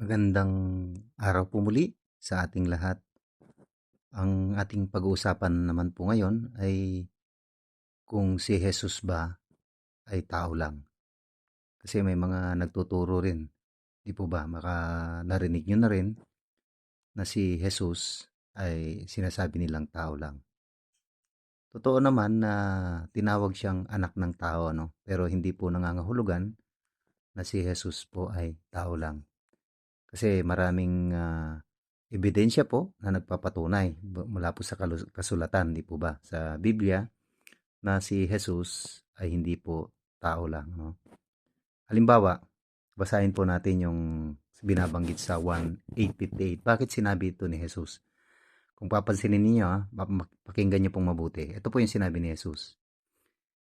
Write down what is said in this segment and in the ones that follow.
Magandang araw po muli sa ating lahat. Ang ating pag-uusapan naman po ngayon ay kung si Jesus ba ay tao lang. Kasi may mga nagtuturo rin, di po ba? Maka narinig nyo na rin na si Jesus ay sinasabi nilang tao lang. Totoo naman na tinawag siyang anak ng tao, no? pero hindi po nangangahulugan na si Jesus po ay tao lang. Kasi maraming uh, ebidensya po na nagpapatunay mula po sa kasulatan, di po ba? Sa Biblia na si Jesus ay hindi po tao lang. No? Halimbawa, basahin po natin yung binabanggit sa 1.858. Bakit sinabi ito ni Jesus? Kung papansinin niyo, pakinggan niyo pong mabuti. Ito po yung sinabi ni Jesus.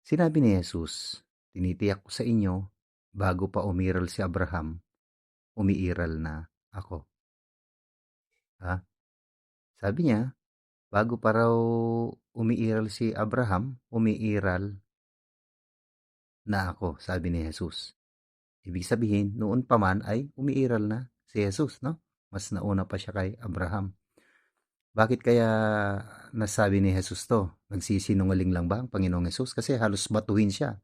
Sinabi ni Jesus, tinitiyak ko sa inyo, bago pa umiral si Abraham, umiiral na ako. Ha? Sabi niya, bago pa raw umiiral si Abraham, umiiral na ako, sabi ni Jesus. Ibig sabihin, noon pa man ay umiiral na si Jesus, no? Mas nauna pa siya kay Abraham. Bakit kaya nasabi ni Jesus to? Nagsisinungaling lang ba ang Panginoong Jesus? Kasi halos batuhin siya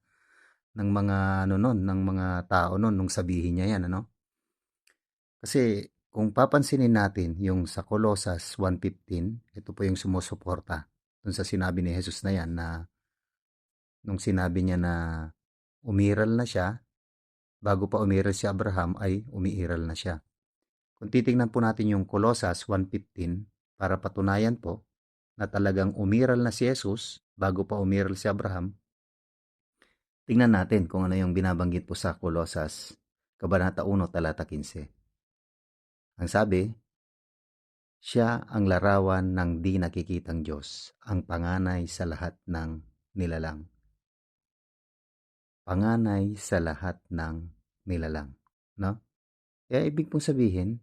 ng mga ano nun, ng mga tao nun nung sabihin niya yan, ano? Kasi kung papansinin natin yung sa Colossus 1.15, ito po yung sumusuporta dun sa sinabi ni Jesus na yan na nung sinabi niya na umiral na siya, bago pa umiral si Abraham ay umiiral na siya. Kung titingnan po natin yung Colossus 1.15, para patunayan po na talagang umiral na si Jesus bago pa umiral si Abraham, tingnan natin kung ano yung binabanggit po sa Colossus, Kabanata 1, talata 15. Ang sabi, siya ang larawan ng di nakikitang Diyos, ang panganay sa lahat ng nilalang. Panganay sa lahat ng nilalang. No? Kaya ibig pong sabihin,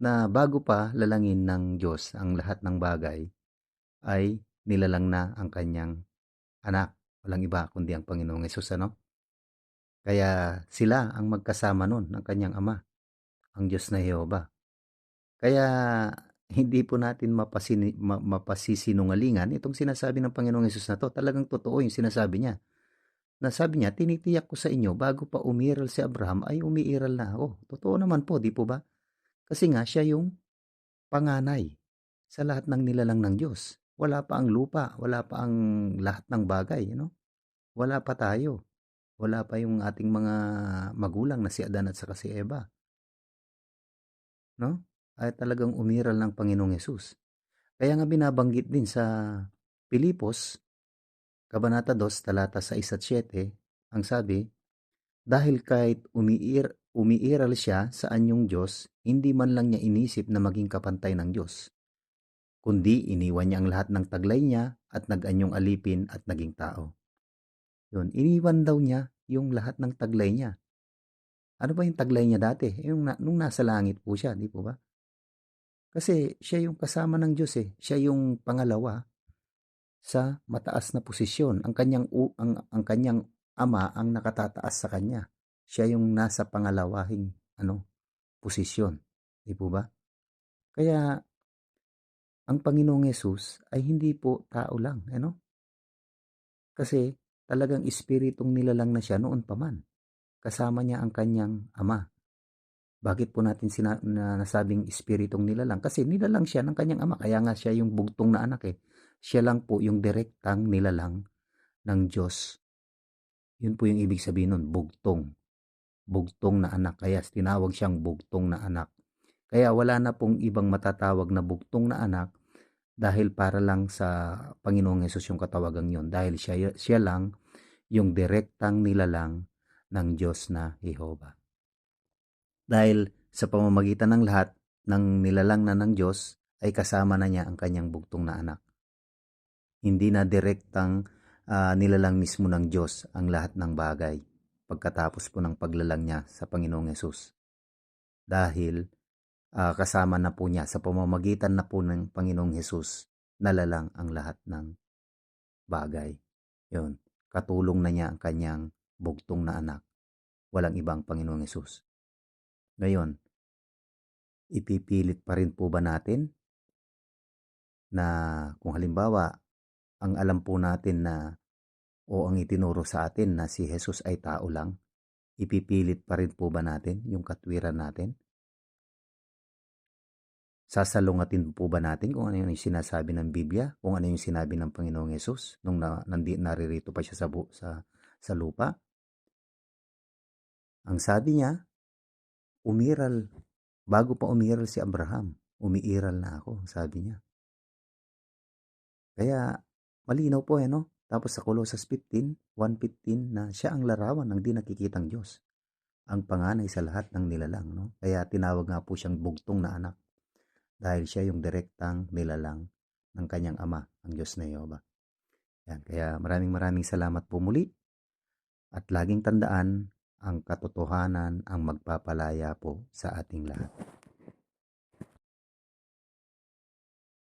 na bago pa lalangin ng Diyos ang lahat ng bagay, ay nilalang na ang kanyang anak. Walang iba kundi ang Panginoong Yesus, ano? Kaya sila ang magkasama nun ng kanyang ama, ang Diyos na Jehova. Kaya hindi po natin mapasini, ma, mapasisinungalingan itong sinasabi ng Panginoong Yesus na to. Talagang totoo yung sinasabi niya. Na sabi niya, tinitiyak ko sa inyo, bago pa umiral si Abraham, ay umiiral na ako. Totoo naman po, di po ba? Kasi nga siya yung panganay sa lahat ng nilalang ng Diyos. Wala pa ang lupa, wala pa ang lahat ng bagay, you know? Wala pa tayo. Wala pa yung ating mga magulang na si Adan at saka si Eva. No? Ay talagang umiral ng Panginoong Yesus. Kaya nga binabanggit din sa Pilipos, Kabanata 2, talata 6 at 7, ang sabi, dahil kahit umiir, umiiral siya sa anyong Diyos, hindi man lang niya inisip na maging kapantay ng Diyos. Kundi iniwan niya ang lahat ng taglay niya at nag-anyong alipin at naging tao. Yun, iniwan daw niya yung lahat ng taglay niya. Ano ba yung taglay niya dati? Yung na, nung nasa langit po siya, di po ba? Kasi siya yung kasama ng Diyos eh. Siya yung pangalawa sa mataas na posisyon. Ang kanyang ang, ang kanyang ama ang nakatataas sa kanya siya yung nasa pangalawahing ano, posisyon. Di po ba? Kaya ang Panginoong Yesus ay hindi po tao lang, ano? Kasi talagang espiritong nilalang na siya noon pa man. Kasama niya ang kanyang ama. Bakit po natin sina- na nasabing espiritong nilalang? Kasi nilalang siya ng kanyang ama. Kaya nga siya yung bugtong na anak eh. Siya lang po yung direktang nilalang ng Diyos. Yun po yung ibig sabihin nun, bugtong bugtong na anak. Kaya tinawag siyang bugtong na anak. Kaya wala na pong ibang matatawag na bugtong na anak dahil para lang sa Panginoong Yesus yung katawagang yon dahil siya, siya lang yung direktang nilalang ng Diyos na Jehova. Dahil sa pamamagitan ng lahat ng nilalang na ng Diyos ay kasama na niya ang kanyang bugtong na anak. Hindi na direktang uh, nilalang mismo ng Diyos ang lahat ng bagay pagkatapos po ng paglalang niya sa Panginoong Yesus. Dahil uh, kasama na po niya sa pamamagitan na po ng Panginoong Yesus nalalang ang lahat ng bagay. Yun, katulong na niya ang kanyang bugtong na anak. Walang ibang Panginoong Yesus. Ngayon, ipipilit pa rin po ba natin na kung halimbawa ang alam po natin na o ang itinuro sa atin na si Jesus ay tao lang, ipipilit pa rin po ba natin yung katwiran natin? Sasalungatin po ba natin kung ano yung sinasabi ng Biblia, kung ano yung sinabi ng Panginoong Yesus nung na, nandi, naririto pa siya sa, bu, sa, sa lupa? Ang sabi niya, umiral, bago pa umiral si Abraham, umiiral na ako, sabi niya. Kaya malinaw po eh, no? Tapos sa Colossus 15, 1.15 na siya ang larawan ng di nakikitang Diyos. Ang panganay sa lahat ng nilalang, no? Kaya tinawag nga po siyang bugtong na anak dahil siya yung direktang nilalang ng kanyang ama, ang Diyos na Yehova. Yan, kaya maraming maraming salamat po muli at laging tandaan ang katotohanan ang magpapalaya po sa ating lahat.